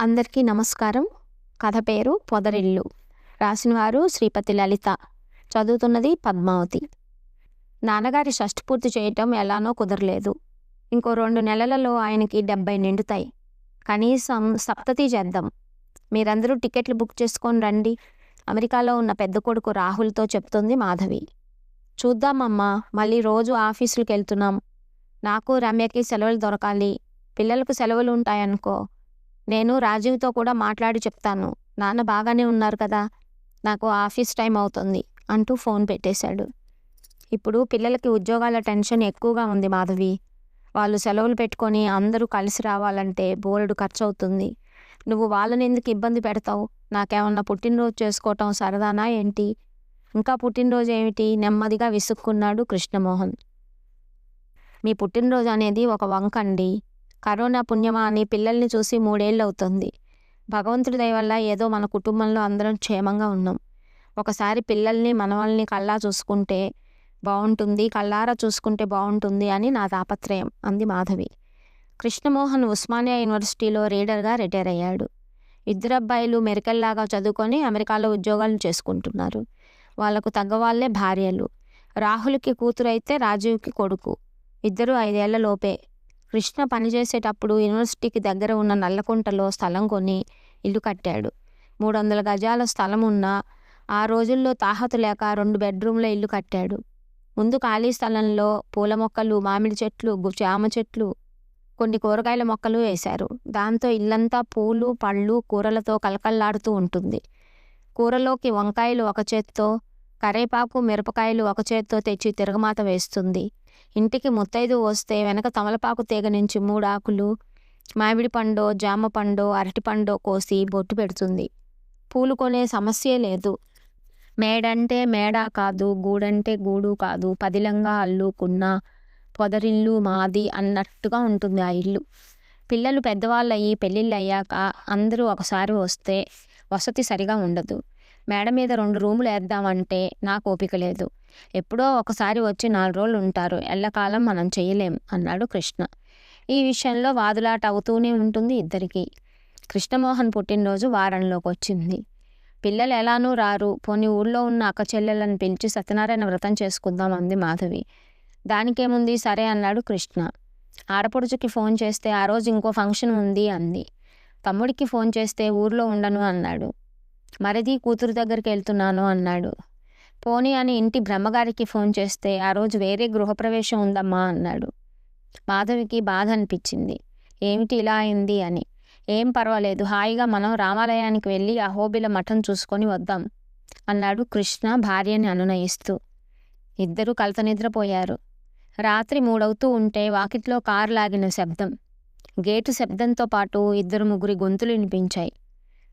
అందరికీ నమస్కారం. కథ పేరు పొదరిల్లు. రాసినవారు శ్రీపతి లలిత. చదువుతున్నది పద్మావతి. నాన్నగారి షష్టి పూర్తి చేయటం ఎలానో కుదరలేదు. ఇంకో రెండు నెలలలో ఆయనకి డెబ్బై నిండుతాయి. కనీసం సప్తతి చేద్దాం. మీరందరూ టికెట్లు బుక్ చేసుకొని రండి. అమెరికాలో ఉన్న పెద్ద కొడుకు రాహుల్తో చెప్తుంది మాధవి. చూద్దామమ్మా మళ్ళీ రోజు ఆఫీసులకు వెళ్తున్నాం నాకు రమ్యకి సెలవులు దొరకాలి. పిల్లలకు సెలవులు ఉంటాయనుకో నేను రాజీవ్తో కూడా మాట్లాడి చెప్తాను. నాన్న బాగానే ఉన్నారు కదా నాకు ఆఫీస్ టైం అవుతుంది అంటూ ఫోన్ పెట్టేశాడు. ఇప్పుడు పిల్లలకి ఉద్యోగాల టెన్షన్ ఎక్కువగా ఉంది మాధవి. వాళ్ళు సెలవులు పెట్టుకొని అందరూ కలిసి రావాలంటే బోలెడు ఖర్చు అవుతుంది నువ్వు వాళ్ళని ఎందుకు ఇబ్బంది పెడతావు? నాకేమన్నా పుట్టినరోజు చేసుకోవటం సరదానా ఏంటి? ఇంకా పుట్టినరోజు ఏమిటి? నెమ్మదిగా విసుక్కున్నాడు కృష్ణమోహన్. మీ పుట్టినరోజు అనేది ఒక వంకండి. కరోనా పుణ్యమా అని పిల్లల్ని చూసి మూడేళ్ళు అవుతుంది భగవంతుడి దయ వల్ల ఏదో మన కుటుంబంలో అందరం క్షేమంగా ఉన్నాం. ఒకసారి పిల్లల్ని మనవల్ని కళ్ళా చూసుకుంటే బాగుంటుంది కళ్ళారా చూసుకుంటే బాగుంటుంది అని నా తాపత్రయం అంది మాధవి. కృష్ణమోహన్ ఉస్మానియా యూనివర్సిటీలో రీడర్గా రిటైర్ అయ్యాడు. ఇద్దరు అబ్బాయిలు మెరికల్లాగా చదువుకొని అమెరికాలో ఉద్యోగాలు చేసుకుంటున్నారు. వాళ్ళకు తగ్గవాళ్ళే భార్యలు. రాహుల్కి కూతురు అయితే రాజీవ్కి కొడుకు. ఇద్దరు ఐదేళ్ళ లోపే కృష్ణ పనిచేసేటప్పుడు యూనివర్సిటీకి దగ్గర ఉన్న నల్లకుంటలో స్థలం కొని ఇల్లు కట్టాడు. మూడు వందల గజాల స్థలం ఉన్న ఆ రోజుల్లో తాహతు లేక రెండు బెడ్రూమ్ల ఇల్లు కట్టాడు. ముందు ఖాళీ స్థలంలో పూల మొక్కలు మామిడి చెట్లు జామ చెట్లు కొన్ని కూరగాయల మొక్కలు వేశారు. దాంతో ఇల్లంతా పూలు పళ్ళు కూరలతో కలకల్లాడుతూ ఉంటుంది. కూరలోకి వంకాయలు ఒక చేత్తో కరేపాకు మిరపకాయలు ఒక చేత్తో తెచ్చి తిరగమాత వేస్తుంది. ఇంటికి ముత్తైదు వస్తే వెనక తమలపాకు తీగ నుంచి మూడు ఆకులు మామిడి పండో జామ పండో అరటి పండో కోసి బొట్టు పెడుతుంది. పూలు కొనే సమస్యే లేదు. మేడంటే మేడ కాదు గూడంటే గూడు కాదు పదిలంగా అల్లుకున్న పొదరిల్లు మాది అన్నట్టుగా ఉంటుంది ఆ ఇల్లు. పిల్లలు పెద్దవాళ్ళు అయ్యి పెళ్ళిళ్ళు అయ్యాక అందరూ ఒకసారి వస్తే వసతి సరిగా ఉండదు. మేడ మీద రెండు రూములు వేద్దామంటే నాకు ఓపిక లేదు. ఎప్పుడో ఒకసారి వచ్చి నాలుగు రోజులు ఉంటారు. ఎల్లకాలం మనం చేయలేం అన్నాడు కృష్ణ. ఈ విషయంలో వాదులాట అవుతూనే ఉంటుంది ఇద్దరికీ. కృష్ణమోహన్ పుట్టినరోజు వారంలోకి వచ్చింది పిల్లలు ఎలానూ రారు. పోనీ ఊళ్ళో ఉన్న అక్క చెల్లెలను పిలిచి సత్యనారాయణ వ్రతం చేసుకుందాం అంది మాధవి. దానికేముంది? సరే అన్నాడు కృష్ణ. ఆడపడుచుకి ఫోన్ చేస్తే ఆ రోజు ఇంకో ఫంక్షన్ ఉంది అంది. తమ్ముడికి ఫోన్ చేస్తే ఊర్లో ఉండను అన్నాడు. మరిది కూతురు దగ్గరికి వెళ్తున్నాను అన్నాడు. పోనీ అని ఇంటి బ్రహ్మగారికి ఫోన్ చేస్తే ఆ రోజు వేరే గృహప్రవేశం ఉందమ్మా అన్నాడు. మాధవికి బాధ అనిపించింది. ఏమిటి ఇలా అయింది అని. ఏం పర్వాలేదు హాయిగా మనం రామాలయానికి వెళ్ళి అహోబిల మఠం చూసుకొని వద్దాం అన్నాడు కృష్ణ భార్యని అనునయిస్తూ. ఇద్దరూ కలత నిద్రపోయారు. రాత్రి మూడవుతూ ఉంటే వాకిట్లో కారు లాగిన శబ్దం. గేటు శబ్దంతో పాటు ఇద్దరు ముగ్గురి గొంతులు వినిపించాయి.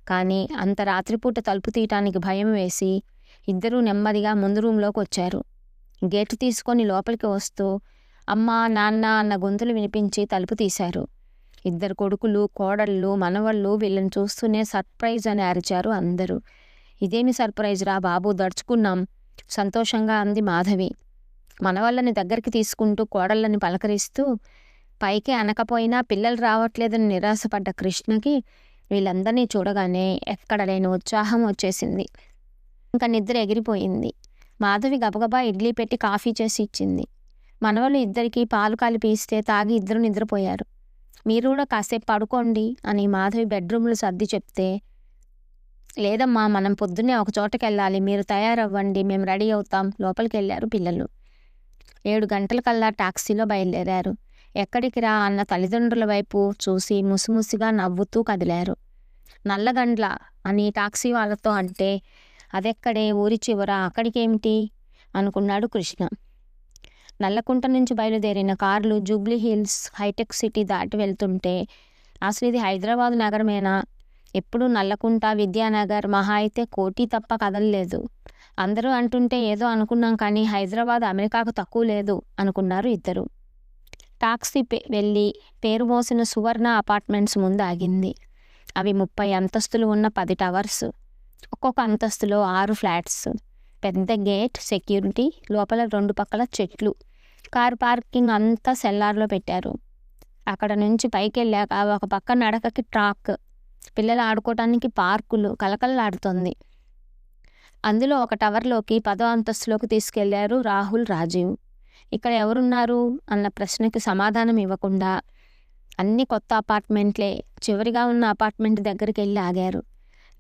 కానీ అంత రాత్రిపూట తలుపు తీయటానికి భయం వేసి ఇద్దరూ నెమ్మదిగా ముందు రూంలోకి వచ్చారు. గేటు తీసుకొని లోపలికి వస్తూ అమ్మా నాన్న అన్న గొంతులు వినిపించి తలుపు తీశారు. ఇద్దరు కొడుకులు కోడళ్ళు మనవళ్ళు వీళ్ళని చూస్తూనే సర్ప్రైజ్ అని అరిచారు అందరూ. ఇదేమి సర్ప్రైజ్ రా బాబు దడుచుకున్నాం సంతోషంగా అంది మాధవి. మనవళ్ళని దగ్గరికి తీసుకుంటూ కోడళ్ళని పలకరిస్తూ పైకి అనకపోయినా పిల్లలు రావట్లేదని నిరాశపడ్డ కృష్ణకి వీళ్ళందరినీ చూడగానే ఎక్కడ లేని ఉత్సాహం వచ్చేసింది. ఇంకా నిద్ర ఎగిరిపోయింది. మాధవి గబగబా ఇడ్లీ పెట్టి కాఫీ చేసి ఇచ్చింది. మనవలు ఇద్దరికి పాలు కలిపి ఇస్తే తాగి ఇద్దరు నిద్రపోయారు. మీరు కూడా కాసేపు పడుకోండి అని మాధవి బెడ్రూమ్లు సర్ది చెప్తే లేదమ్మా మనం పొద్దున్నే ఒక చోటకి వెళ్ళాలి. మీరు తయారవ్వండి. మేము రెడీ అవుతాం. లోపలికి వెళ్ళారు పిల్లలు. ఏడు గంటలకల్లా టాక్సీలో బయలుదేరారు. ఎక్కడికి రా అన్న తల్లిదండ్రుల వైపు చూసి ముసిముసిగా నవ్వుతూ కదిలారు. నల్లగండ్ల అని టాక్సీ వాళ్ళతో అంటే అదెక్కడే? ఊరి చివర? అక్కడికేమిటి? అనుకున్నాడు కృష్ణ. నల్లకుంట నుంచి బయలుదేరిన కార్లు జూబ్లీ హిల్స్ హైటెక్ సిటీ దాటి వెళ్తుంటే అసలు ఇది హైదరాబాద్ నగరమేనా? ఎప్పుడు నల్లకుంట విద్యానగర్ మహా అయితే కోటి తప్ప కదలలేదు అందరూ అంటుంటే ఏదో అనుకున్నాం కానీ హైదరాబాద్ అమెరికాకు తక్కువ లేదు అనుకున్నారు ఇద్దరు. టాక్సీ పే వెళ్ళి పేరు మోసిన సువర్ణ అపార్ట్మెంట్స్ ముందు ఆగింది అవి ముప్పై అంతస్తులు ఉన్న పది టవర్స్. ఒక్కొక్క అంతస్తులో ఆరు ఫ్లాట్స్. పెద్ద గేట్ సెక్యూరిటీ లోపల రెండు పక్కల చెట్లు. కార్ పార్కింగ్ అంతా సెల్లార్లో పెట్టారు. అక్కడ నుంచి పైకి వెళ్ళాక ఒక పక్క నడకకి ట్రాక్. పిల్లలు ఆడుకోవటానికి పార్కులు కలకలలాడుతుంది అందులో ఒక టవర్లోకి పదో అంతస్తులోకి తీసుకెళ్ళారు రాహుల్ రాజీవ్. ఇక్కడ ఎవరున్నారు అన్న ప్రశ్నకు సమాధానం ఇవ్వకుండా అన్ని కొత్త అపార్ట్మెంట్లే చివరిగా ఉన్న అపార్ట్మెంట్ దగ్గరికి వెళ్ళి ఆగారు.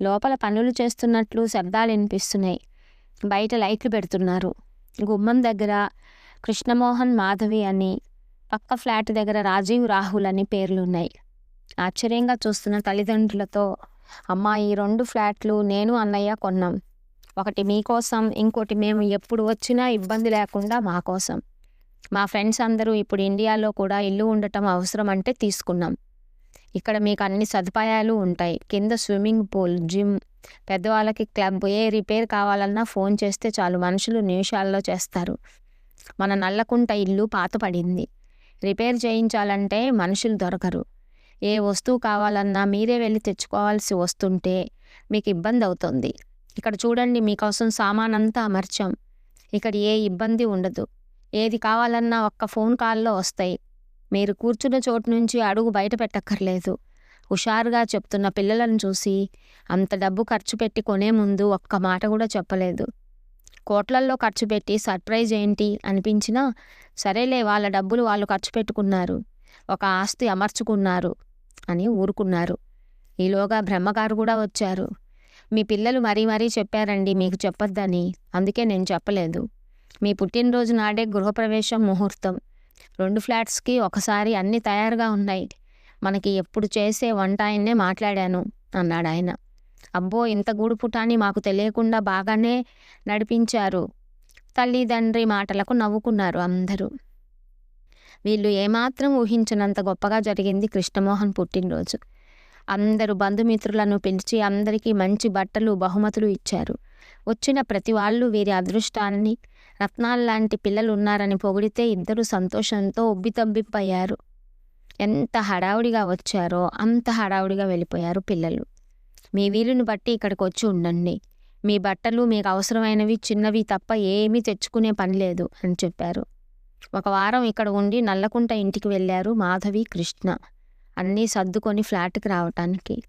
లోపల పనులు చేస్తున్నట్లు శబ్దాలు వినిపిస్తున్నాయి. బయట లైట్లు పెడుతున్నారు. గుమ్మం దగ్గర కృష్ణమోహన్ మాధవి అని పక్క ఫ్లాట్ దగ్గర రాజీవ్ రాహుల్ అని పేర్లున్నాయి. ఆశ్చర్యంగా చూస్తున్న తల్లిదండ్రులతో అమ్మా ఈ రెండు ఫ్లాట్లు నేను అన్నయ్య కొన్నాం. ఒకటి మీకోసం ఇంకోటి మేము ఎప్పుడు వచ్చినా ఇబ్బంది లేకుండా మా కోసం. మా ఫ్రెండ్స్ అందరూ ఇప్పుడు ఇండియాలో కూడా ఇల్లు ఉండటం అవసరం అంటే తీసుకున్నాం. ఇక్కడ మీకు అన్ని సదుపాయాలు ఉంటాయి. కింద స్విమ్మింగ్ పూల్ జిమ్ పెద్దవాళ్ళకి క్లబ్ ఏ రిపేర్ కావాలన్నా ఫోన్ చేస్తే చాలు. మనుషులు నిమిషాల్లో చేస్తారు. మన నల్లకుంట ఇల్లు పాతపడింది రిపేర్ చేయించాలంటే మనుషులు దొరకరు. ఏ వస్తువు కావాలన్నా మీరే వెళ్ళి తెచ్చుకోవాల్సి వస్తుంటే మీకు ఇబ్బంది అవుతుంది. ఇక్కడ చూడండి మీకోసం సామాన్ అంతా అమర్చాం. ఇక్కడ ఏ ఇబ్బంది ఉండదు. ఏది కావాలన్నా ఒక్క ఫోన్ కాల్లో వస్తాయి. మీరు కూర్చున్న చోటు నుంచి అడుగు బయట పెట్టక్కర్లేదు. హుషారుగా చెప్తున్న పిల్లలను చూసి అంత డబ్బు ఖర్చు పెట్టి కొనే ముందు ఒక్క మాట కూడా చెప్పలేదు. కోట్లల్లో ఖర్చు పెట్టి సర్ప్రైజ్ ఏంటి అనిపించినా సరేలే వాళ్ళ డబ్బులు వాళ్ళు ఖర్చు పెట్టుకున్నారు. ఒక ఆస్తి అమర్చుకున్నారు అని ఊరుకున్నారు. ఈలోగా బ్రహ్మగారు కూడా వచ్చారు. మీ పిల్లలు మరీ మరీ చెప్పారండి మీకు చెప్పొద్దని. అందుకే నేను చెప్పలేదు. మీ పుట్టినరోజు నాడే గృహప్రవేశం ముహూర్తం. రెండు ఫ్లాట్స్కి ఒకసారి అన్నీ తయారుగా ఉన్నాయి. మనకి ఎప్పుడు చేసే వంట ఆయన్నే మాట్లాడాను అన్నాడు ఆయన. అబ్బో ఇంత గూడుపుటాన్ని మాకు తెలియకుండా బాగానే నడిపించారు. తల్లిదండ్రి మాటలకు నవ్వుకున్నారు అందరూ. వీళ్ళు ఏమాత్రం ఊహించినంత గొప్పగా జరిగింది కృష్ణమోహన్ పుట్టినరోజు. అందరూ బంధుమిత్రులను పిలిచి అందరికీ మంచి బట్టలు బహుమతులు ఇచ్చారు. వచ్చిన ప్రతి వాళ్ళు వీరి అదృష్టాన్ని రత్నాలు లాంటి పిల్లలు ఉన్నారని పొగిడితే ఇద్దరు సంతోషంతో ఉబ్బితబ్బిప్పయ్యారు ఎంత హడావుడిగా వచ్చారో అంత హడావుడిగా వెళ్ళిపోయారు పిల్లలు. మీ వీలుని బట్టి ఇక్కడికి వచ్చి ఉండండి. మీ బట్టలు మీకు అవసరమైనవి చిన్నవి తప్ప ఏమీ తెచ్చుకునే పని లేదు అని చెప్పారు. ఒక వారం ఇక్కడ ఉండి నల్లకుంట ఇంటికి వెళ్ళారు మాధవి కృష్ణ. అన్నీ సర్దుకొని ఫ్లాట్కి రావటానికి.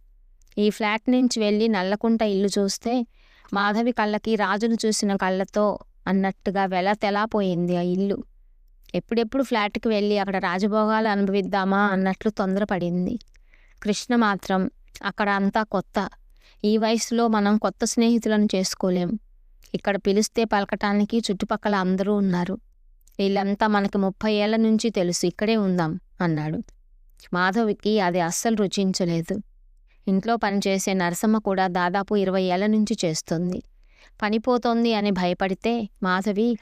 ఈ ఫ్లాట్ నుంచి వెళ్ళి నల్లకుంట ఇల్లు చూస్తే మాధవి కళ్ళకి రాజును చూసిన కళ్ళతో అన్నట్టుగా వెల తెలాపోయింది ఆ ఇల్లు. ఎప్పుడెప్పుడు ఫ్లాట్కి వెళ్ళి అక్కడ రాజభోగాలు అనుభవిద్దామా అన్నట్లు తొందరపడింది. కృష్ణ మాత్రం అక్కడ అంతా కొత్త. ఈ వయసులో మనం కొత్త స్నేహితులను చేసుకోలేం. ఇక్కడ పిలిస్తే పలకటానికి చుట్టుపక్కల అందరూ ఉన్నారు. వీళ్ళంతా మనకి ముప్పై ఏళ్ళ నుంచి తెలుసు ఇక్కడే ఉందాం అన్నాడు. మాధవికి అది అస్సలు రుచించలేదు. ఇంట్లో పనిచేసే నరసమ్మ కూడా దాదాపు ఇరవై ఏళ్ళ నుంచి చేస్తుంది. పనిపోతోంది అని భయపడితే మాధవి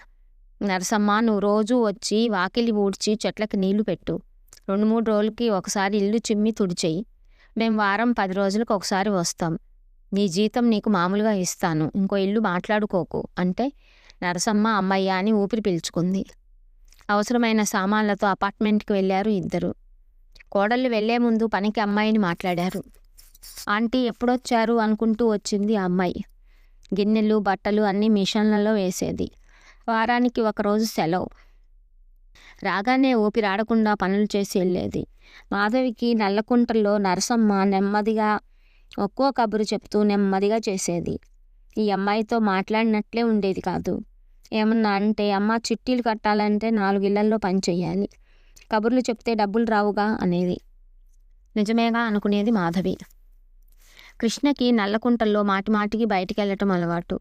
నరసమ్మ నువ్వు రోజూ వచ్చి వాకిలి ఊడ్చి చెట్లకు నీళ్ళు పెట్టు. రెండు మూడు రోజులకి ఒకసారి ఇల్లు చిమ్మి తుడిచేయి మేము వారం పది రోజులకు ఒకసారి వస్తాం. నీ జీతం నీకు మామూలుగా ఇస్తాను. ఇంకో ఇల్లు మాట్లాడుకోకు అంటే నరసమ్మ అమ్మయ్య అని ఊపిరి పీల్చుకుంది. అవసరమైన సామాన్లతో అపార్ట్మెంట్కి వెళ్ళారు ఇద్దరు. కోడళ్ళు వెళ్ళే ముందు పనికి అమ్మాయిని మాట్లాడారు. ఆంటీ ఎప్పుడొచ్చారు? అనుకుంటూ వచ్చింది ఆ అమ్మాయి. గిన్నెలు బట్టలు అన్నీ మిషన్లలో వేసేది. వారానికి ఒకరోజు సెలవు. రాగానే ఊపిరాడకుండా పనులు చేసి వెళ్ళేది. మాధవికి నల్లకుంటల్లో నరసమ్మ నెమ్మదిగా ఒక్కో కబురు చెప్తూ నెమ్మదిగా చేసేది. ఈ అమ్మాయితో మాట్లాడినట్లే ఉండేది కాదు. ఏమన్నా అంటే అమ్మ చిట్టీలు కట్టాలంటే నాలుగు ఇళ్ళల్లో పని చేయాలి కబుర్లు చెప్తే డబ్బులు రావుగా? అనేది. నిజమేగా అనుకునేది మాధవి. కృష్ణకి నల్లకుంటల్లో మాటిమాటికి బయటికి వెళ్ళటం అలవాటు.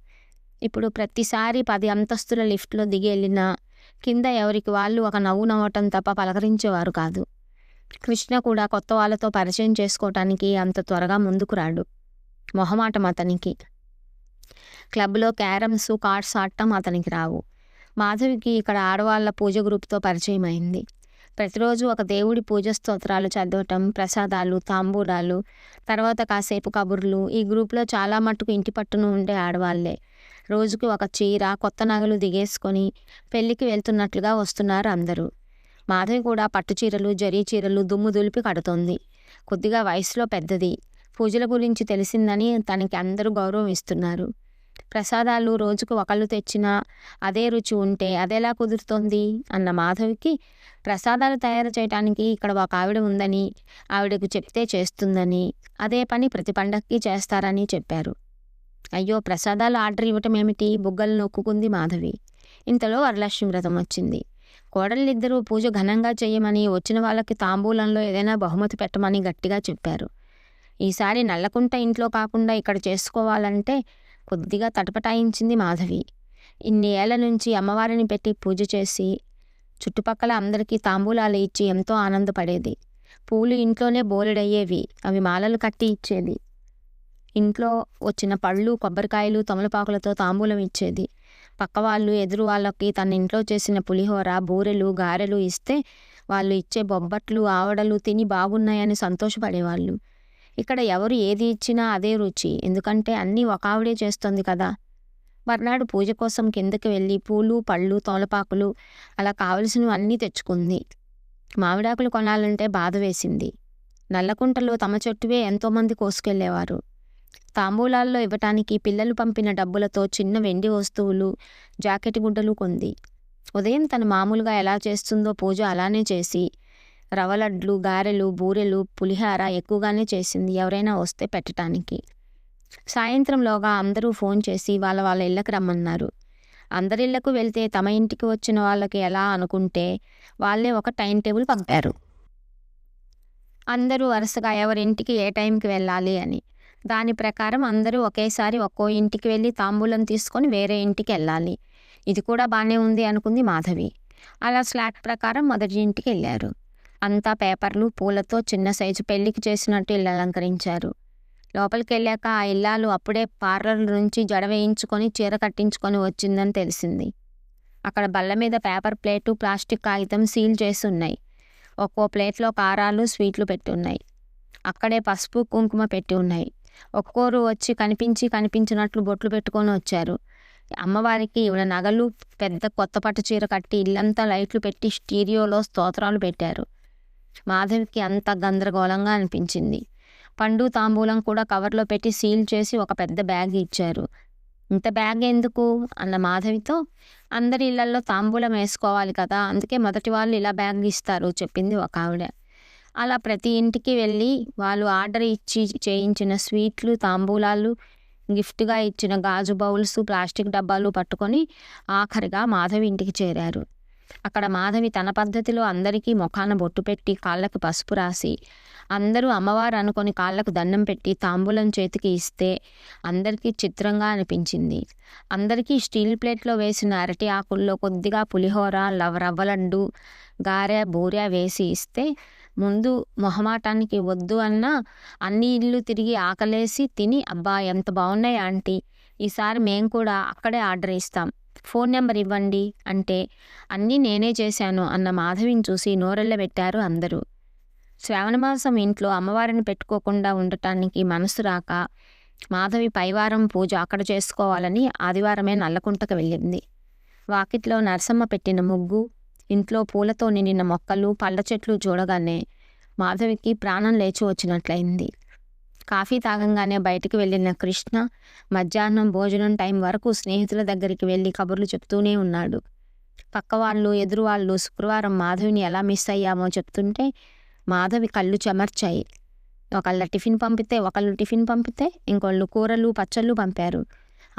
ఇప్పుడు ప్రతిసారి పది అంతస్తుల లిఫ్ట్లో దిగి వెళ్ళినా కింద ఎవరికి వాళ్ళు ఒక నవ్వు నవ్వటం తప్ప పలకరించేవారు కాదు. కృష్ణ కూడా కొత్త వాళ్ళతో పరిచయం చేసుకోవటానికి అంత త్వరగా ముందుకు రాడు. మొహమాటం అతనికి. క్లబ్లో క్యారమ్స్ కార్డ్స్ ఆడటం అతనికి రావు. మాధవికి ఇక్కడ ఆడవాళ్ళ పూజ గ్రూప్తో పరిచయం అయింది ప్రతిరోజు ఒక దేవుడి పూజ స్తోత్రాలు చదవటం ప్రసాదాలు తాంబూలాలు తర్వాత కాసేపు కబుర్లు. ఈ గ్రూప్లో చాలా మట్టుకు ఇంటి పట్టును ఉండే ఆడవాళ్ళే రోజుకి ఒక చీర కొత్త నగలు దిగేసుకొని పెళ్ళికి వెళ్తున్నట్లుగా వస్తున్నారు అందరూ. మాధవి కూడా పట్టు చీరలు జరీ చీరలు దుమ్ము దులిపి కడుతోంది. కొద్దిగా వయసులో పెద్దది. పూజల గురించి తెలిసిందని తనకి అందరూ గౌరవం ఇస్తున్నారు. ప్రసాదాలు రోజుకు ఒకళ్ళు తెచ్చినా అదే రుచి ఉంటే అదేలా కుదురుతోంది? అన్న మాధవికి ప్రసాదాలు తయారు చేయడానికి ఇక్కడ ఒక ఆవిడ ఉందని ఆవిడకు చెప్తే చేస్తుందని అదే పని ప్రతి పండక్కి చేస్తారని చెప్పారు. అయ్యో ప్రసాదాలు ఆర్డర్ ఇవ్వటం ఏమిటి? బుగ్గలు నొక్కుకుంది మాధవి. ఇంతలో వరలక్ష్మి వ్రతం వచ్చింది. కోడళ్ళిద్దరూ పూజ ఘనంగా చేయమని వచ్చిన వాళ్ళకి తాంబూలంలో ఏదైనా బహుమతి పెట్టమని గట్టిగా చెప్పారు. ఈసారి నల్లకుంట ఇంట్లో కాకుండా ఇక్కడ చేసుకోవాలంటే కొద్దిగా తటపటాయించింది మాధవి. ఇన్ని ఏళ్ళ నుంచి అమ్మవారిని పెట్టి పూజ చేసి చుట్టుపక్కల అందరికీ తాంబూలాలు ఇచ్చి ఎంతో ఆనందపడేది. పూలు ఇంట్లోనే బోలెడయ్యేవి అవి మాలలు కట్టి ఇచ్చేది. ఇంట్లో వచ్చిన పళ్ళు కొబ్బరికాయలు తమలపాకులతో తాంబూలం ఇచ్చేది. పక్క వాళ్ళు ఎదురు వాళ్ళకి తన ఇంట్లో చేసిన పులిహోర బూరెలు గారెలు ఇస్తే వాళ్ళు ఇచ్చే బొబ్బట్లు ఆవడలు తిని బాగున్నాయని సంతోషపడేవాళ్ళు. ఇక్కడ ఎవరు ఏది ఇచ్చినా అదే రుచి. ఎందుకంటే అన్నీ ఒక ఆవిడే చేస్తుంది కదా. మర్నాడు పూజ కోసం కిందకి వెళ్ళి పూలు పళ్ళు తోలపాకులు అలా కావలసినవి అన్నీ తెచ్చుకుంది. మామిడాకులు కొనాలంటే బాధ వేసింది. నల్లకుంటలో తమ చెట్టువే ఎంతోమంది కోసుకెళ్ళేవారు తాంబూలాల్లో ఇవ్వటానికి పిల్లలు పంపిన డబ్బులతో చిన్న వెండి వస్తువులు జాకెట్ గుడ్డలు కొంది. ఉదయం తను మామూలుగా ఎలా చేస్తుందో పూజ అలానే చేసి రవలడ్లు గారెలు బూరెలు పులిహార ఎక్కువగానే చేసింది ఎవరైనా వస్తే పెట్టడానికి సాయంత్రంలోగా అందరూ ఫోన్ చేసి వాళ్ళ వాళ్ళ ఇళ్ళకి రమ్మన్నారు. అందరిళ్ళకు వెళ్తే తమ ఇంటికి వచ్చిన వాళ్ళకి ఎలా అనుకుంటే వాళ్ళే ఒక టైం టేబుల్ పంపారు. అందరూ వరుసగా ఎవరింటికి ఏ టైంకి వెళ్ళాలి అని. దాని ప్రకారం అందరూ ఒకేసారి ఒక్కో ఇంటికి వెళ్ళి తాంబూలం తీసుకొని వేరే ఇంటికి వెళ్ళాలి. ఇది కూడా బాగానే ఉంది అనుకుంది మాధవి. అలా స్లాట్ ప్రకారం మొదటి ఇంటికి వెళ్ళారు. అంతా పేపర్లు పూలతో చిన్న సైజు పెళ్ళికి చేసినట్టు ఇల్లు అలంకరించారు. లోపలికి వెళ్ళాక ఆ ఇల్లాలు అప్పుడే పార్లర్ నుంచి జడ వేయించుకొని చీర కట్టించుకొని వచ్చిందని తెలిసింది. అక్కడ బల్ల మీద పేపర్ ప్లేటు ప్లాస్టిక్ కాగితం సీల్ చేసి ఉన్నాయి ఒక్కో ప్లేట్లో కారాలు స్వీట్లు పెట్టి ఉన్నాయి అక్కడే పసుపు కుంకుమ పెట్టి ఉన్నాయి ఒక్కోరు వచ్చి కనిపించి కనిపించినట్లు బొట్లు పెట్టుకొని వచ్చారు. అమ్మవారికి ఇవిడ నగలు పెద్ద కొత్త పట్టు చీర కట్టి ఇల్లంతా లైట్లు పెట్టి స్టీరియోలో స్తోత్రాలు పెట్టారు. మాధవికి అంత గందరగోళంగా అనిపించింది. పండు తాంబూలం కూడా కవర్లో పెట్టి సీల్ చేసి ఒక పెద్ద బ్యాగ్ ఇచ్చారు. ఇంత బ్యాగ్ ఎందుకు? అన్న మాధవితో అందరి ఇళ్ళలో తాంబూలం వేసుకోవాలి కదా అందుకే మొదటి వాళ్ళు ఇలా బ్యాగ్ ఇస్తారు చెప్పింది ఒక ఆవిడ. అలా ప్రతి ఇంటికి వెళ్ళి వాళ్ళు ఆర్డర్ ఇచ్చి చేయించిన స్వీట్లు తాంబూలాలు గిఫ్ట్గా ఇచ్చిన గాజు బౌల్స్ ప్లాస్టిక్ డబ్బాలు పట్టుకొని ఆఖరిగా మాధవి ఇంటికి చేరారు. అక్కడ మాధవి తన పద్ధతిలో అందరికీ ముఖాన బొట్టు పెట్టి కాళ్ళకు పసుపు రాసి అందరూ అమ్మవారు అనుకొని కాళ్ళకు దండం పెట్టి తాంబూలం చేతికి ఇస్తే అందరికీ చిత్రంగా అనిపించింది. అందరికీ స్టీల్ ప్లేట్లో వేసిన అరటి ఆకుల్లో కొద్దిగా పులిహోర లవ రవ్వలడ్డు గారె బూరె వేసి ఇస్తే ముందు మొహమాటానికి వద్దు అన్నా అన్ని ఇల్లు తిరిగి ఆకలేసి తిని అబ్బా ఎంత బాగున్నాయి ఆంటీ. ఈసారి మేము కూడా అక్కడే ఆర్డర్ ఇస్తాం. ఫోన్ నెంబర్ ఇవ్వండి అంటే అన్నీ నేనే చేశాను అన్న మాధవిని చూసి నోరెళ్ళబెట్టారు అందరూ. శ్రావణమాసం ఇంట్లో అమ్మవారిని పెట్టుకోకుండా ఉండటానికి మనసు రాక మాధవి పైవారం పూజ అక్కడ చేసుకోవాలని ఆదివారమే నల్లకుంటకు వెళ్ళింది. వాకిట్లో నరసమ్మ పెట్టిన ముగ్గు ఇంట్లో పూలతో నిండిన మొక్కలు పళ్ళ చెట్లు చూడగానే మాధవికి ప్రాణం లేచి వచ్చినట్లయింది. కాఫీ తాగంగానే బయటికి వెళ్ళిన కృష్ణ మధ్యాహ్నం భోజనం టైం వరకు స్నేహితుల దగ్గరికి వెళ్ళి కబుర్లు చెప్తూనే ఉన్నాడు. పక్క వాళ్ళు ఎదురు వాళ్ళు శుక్రవారం మాధవిని ఎలా మిస్ అయ్యామో చెప్తుంటే మాధవి కళ్ళు చెమర్చాయి. ఒకళ్ళ టిఫిన్ పంపితే ఒకళ్ళు టిఫిన్ పంపితే ఇంకొళ్ళు కూరలు పచ్చళ్ళు పంపారు.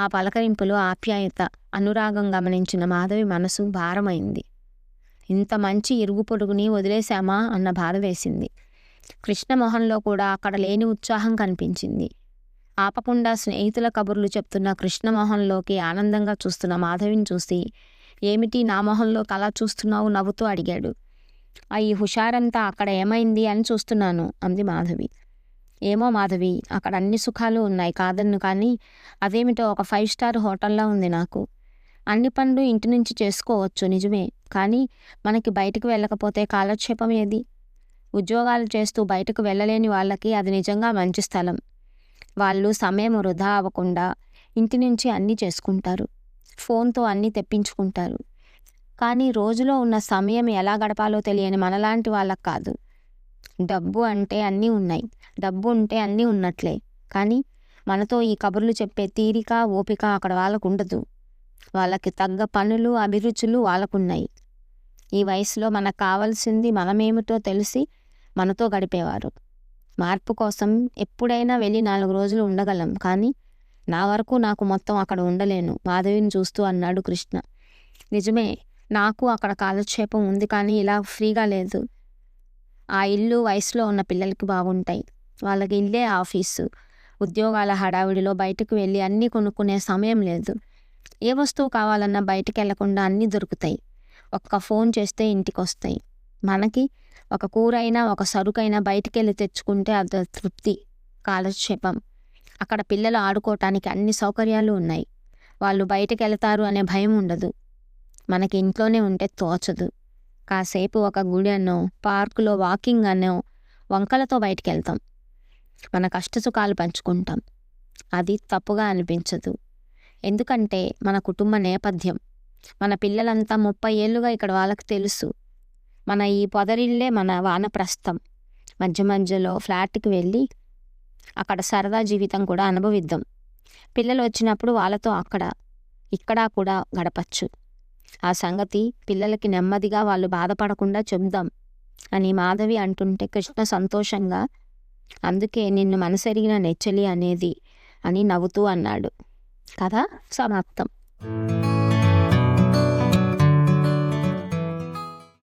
ఆ పలకరింపులో ఆప్యాయత అనురాగం గమనించిన మాధవి మనసు భారమైంది. ఇంత మంచి ఇరుగు పొరుగుని వదిలేశామా? అన్న బాధ వేసింది. కృష్ణ మొహంలో కూడా అక్కడ లేని ఉత్సాహం కనిపించింది. ఆపకుండా స్నేహితుల కబుర్లు చెప్తున్న కృష్ణ మొహంలోకి ఆనందంగా చూస్తున్న మాధవిని చూసి ఏమిటి నా మొహంలోకి అలా చూస్తున్నావు? నవ్వుతూ అడిగాడు. ఆ ఈ హుషారంతా అక్కడ ఏమైంది అని చూస్తున్నాను అంది మాధవి. ఏమో మాధవి అక్కడ అన్ని సుఖాలు ఉన్నాయి కాదన్ను కానీ అదేమిటో ఒక ఫైవ్ స్టార్ హోటల్లా ఉంది నాకు. అన్ని పనులు ఇంటి నుంచి చేసుకోవచ్చు నిజమే కానీ మనకి బయటకు వెళ్ళకపోతే కాలక్షేపం ఏది? ఉద్యోగాలు చేస్తూ బయటకు వెళ్ళలేని వాళ్ళకి అది నిజంగా మంచి స్థలం. వాళ్ళు సమయం వృధా అవ్వకుండా ఇంటి నుంచి అన్నీ చేసుకుంటారు. ఫోన్తో అన్నీ తెప్పించుకుంటారు. కానీ రోజులో ఉన్న సమయం ఎలా గడపాలో తెలియని మనలాంటి వాళ్ళకి కాదు. డబ్బు అంటే అన్నీ ఉన్నాయి. డబ్బు ఉంటే అన్నీ ఉన్నట్లే. కానీ మనతో ఈ కబుర్లు చెప్పే తీరిక ఓపిక అక్కడ వాళ్ళకు ఉండదు. వాళ్ళకి తగ్గ పనులు అభిరుచులు వాళ్ళకున్నాయి. ఈ వయసులో మనకు కావాల్సింది మనమేమిటో తెలిసి మనతో గడిపేవారు. మార్పు కోసం ఎప్పుడైనా వెళ్ళి నాలుగు రోజులు ఉండగలం. కానీ నా వరకు నాకు మొత్తం అక్కడ ఉండలేను. మాధవిని చూస్తూ అన్నాడు కృష్ణ. నిజమే నాకు అక్కడ కాలక్షేపం ఉంది కానీ ఇలా ఫ్రీగా లేదు. ఆ ఇల్లు వయసులో ఉన్న పిల్లలకి బాగుంటాయి. వాళ్ళకి ఇల్లే ఆఫీసు. ఉద్యోగాల హడావిడిలో బయటకు వెళ్ళి అన్నీ కొనుక్కునే సమయం లేదు. ఏ వస్తువు కావాలన్నా బయటకు వెళ్ళకుండా అన్నీ దొరుకుతాయి. ఒక్క ఫోన్ చేస్తే ఇంటికి వస్తాయి మనకి ఒక కూర అయినా ఒక సరుకైనా బయటికి వెళ్ళి తెచ్చుకుంటే అది తృప్తి కాలక్షేపం. అక్కడ పిల్లలు ఆడుకోవటానికి అన్ని సౌకర్యాలు ఉన్నాయి. వాళ్ళు బయటకు వెళ్తారు అనే భయం ఉండదు. మనకి ఇంట్లోనే ఉంటే తోచదు. కాసేపు ఒక గుడి అనో పార్కులో వాకింగ్ అనో వంకలతో బయటికి వెళ్తాం మన కష్టసుఖాలు పంచుకుంటాం. అది తప్పుగా అనిపించదు. ఎందుకంటే మన కుటుంబ నేపథ్యం. మన పిల్లలంతా ముప్పై ఏళ్ళుగా ఇక్కడ వాళ్ళకి తెలుసు. మన ఈ పొదరిల్లే మన వానప్రస్థం. మధ్య మధ్యలో ఫ్లాట్కి వెళ్ళి అక్కడ సరదా జీవితం కూడా అనుభవిద్దాం. పిల్లలు వచ్చినప్పుడు వాళ్ళతో అక్కడ ఇక్కడ కూడా గడపచ్చు. ఆ సంగతి పిల్లలకి నెమ్మదిగా వాళ్ళు బాధపడకుండా చెబుదాం అని మాధవి అంటుంటే కృష్ణ సంతోషంగా అందుకే నిన్ను మనసెరిగిన నెచ్చలి అనేది అని నవ్వుతూ అన్నాడు. కథ సమాప్తం.